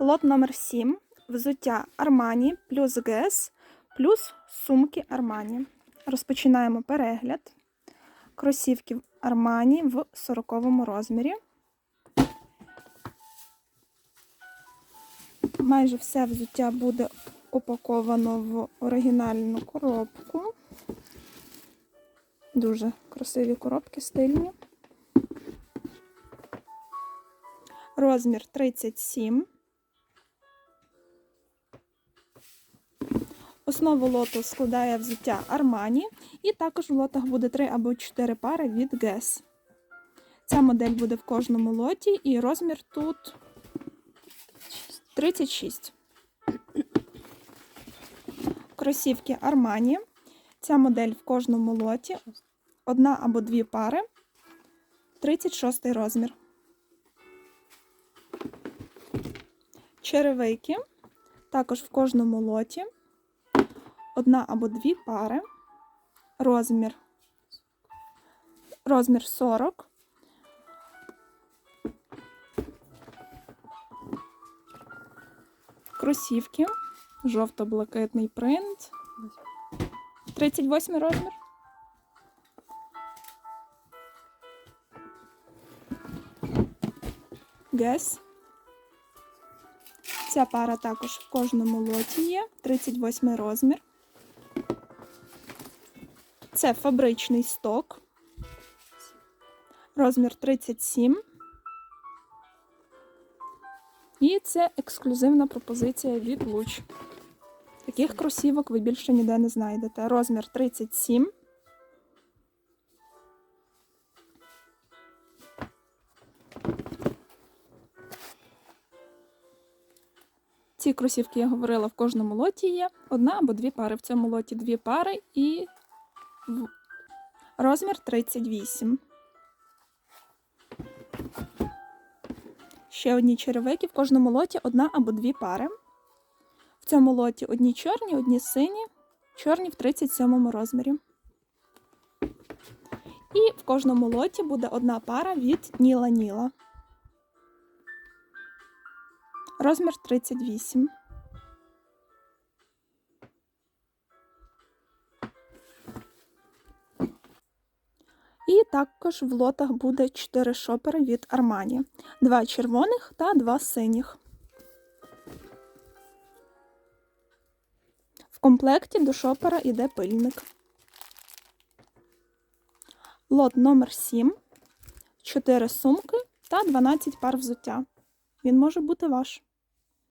Лот номер 7. Взуття Армані плюс ГЕС плюс сумки Армані. Розпочинаємо перегляд. Кросівки Армані в 40 розмірі. Майже все взуття буде упаковано в оригінальну коробку. Дуже красиві коробки, стильні. Розмір 37. Основу лоту складає взуття Армані, і також в лотах буде 3 або 4 пари від Guess. Ця модель буде в кожному лоті, і розмір тут 36. Кросівки Армані. Ця модель в кожному лоті. Одна або дві пари. 36 розмір. Черевики. Також в кожному лоті. Одна або дві пари. Розмір. Розмір 40. Кросівки. Жовто-блакитний принт. 38 розмір. Гес. Ця пара також в кожному лоті є. 38 розмір. Це фабричний сток. Розмір 37. І це ексклюзивна пропозиція від Луч. Таких кросівок ви більше ніде не знайдете. Розмір 37. Ці кросівки я говорила в кожному лоті є. Одна або дві пари. В цьому лоті дві пари і розмір 38. Ще одні черевики. В кожному лоті одна або дві пари. В цьому лоті одні чорні, одні сині, чорні в 37 розмірі. І в кожному лоті буде одна пара від Ніла Ніла. Розмір 38. Також в лотах буде 4 шопери від Армані. Два червоних та два синіх. В комплекті до шопера йде пильник. Лот номер 7, 4 сумки та 12 пар взуття. Він може бути ваш.